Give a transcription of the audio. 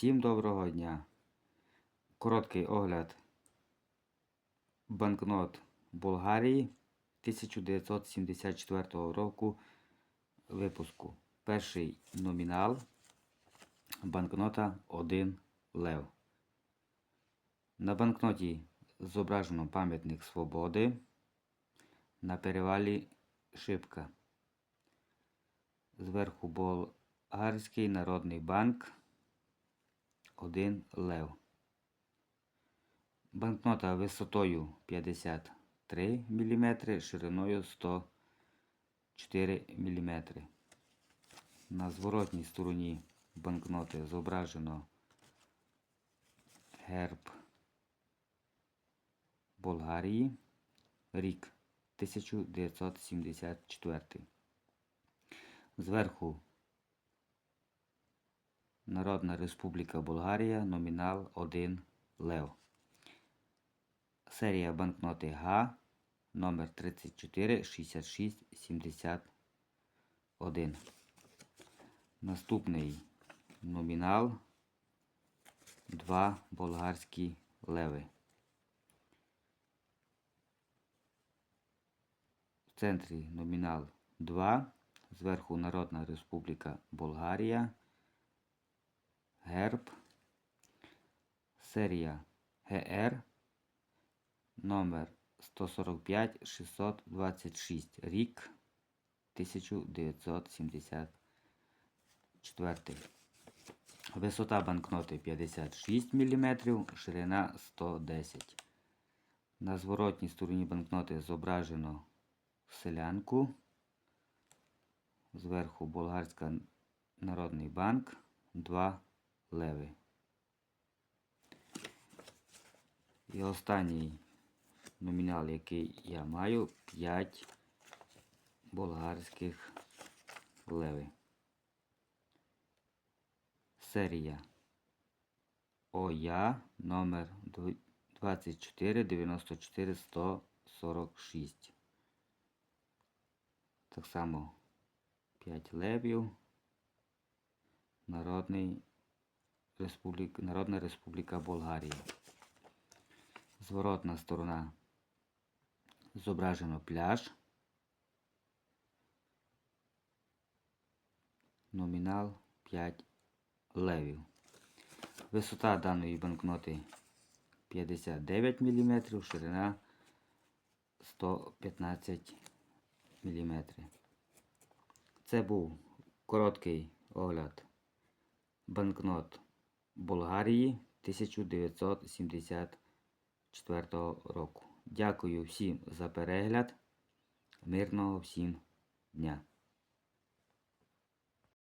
Всім доброго дня. Короткий огляд банкнот Болгарії 1974 року випуску. Перший номінал банкнота 1 лев. На банкноті зображено пам'ятник свободи. На перевалі шибка. Зверху Болгарський народний банк 1 лев. Банкнота висотою 53 мм, шириною 104 мм. На зворотній стороні банкноти зображено герб Болгарії, рік 1974. Зверху Народна Республіка Болгарія, номінал 1 лев. Серія банкноти Г номер 34 66 71. Наступний номінал 2 болгарські леви. В центрі номінал 2. Зверху Народна Республіка Болгарія. Герб. Серія ГР номер 145 626 рік 1974. Висота банкноти 56 мм, ширина 110 На зворотній стороні банкноти зображено селянку. Зверху Болгарська Народний банк 2 леви. І останній номінал, який я маю, 5 болгарських леви. Серія ОЯ номер 24 94 146. Так само 5 левів. Народний Республік... Народна Республіка Болгарія. Зворотна сторона зображено пляж. Номінал 5 левів. Висота даної банкноти 59 мм, ширина 115 мм. Це був короткий огляд банкнот Болгарії 1974 року. Дякую всім за перегляд. Мирного всім дня!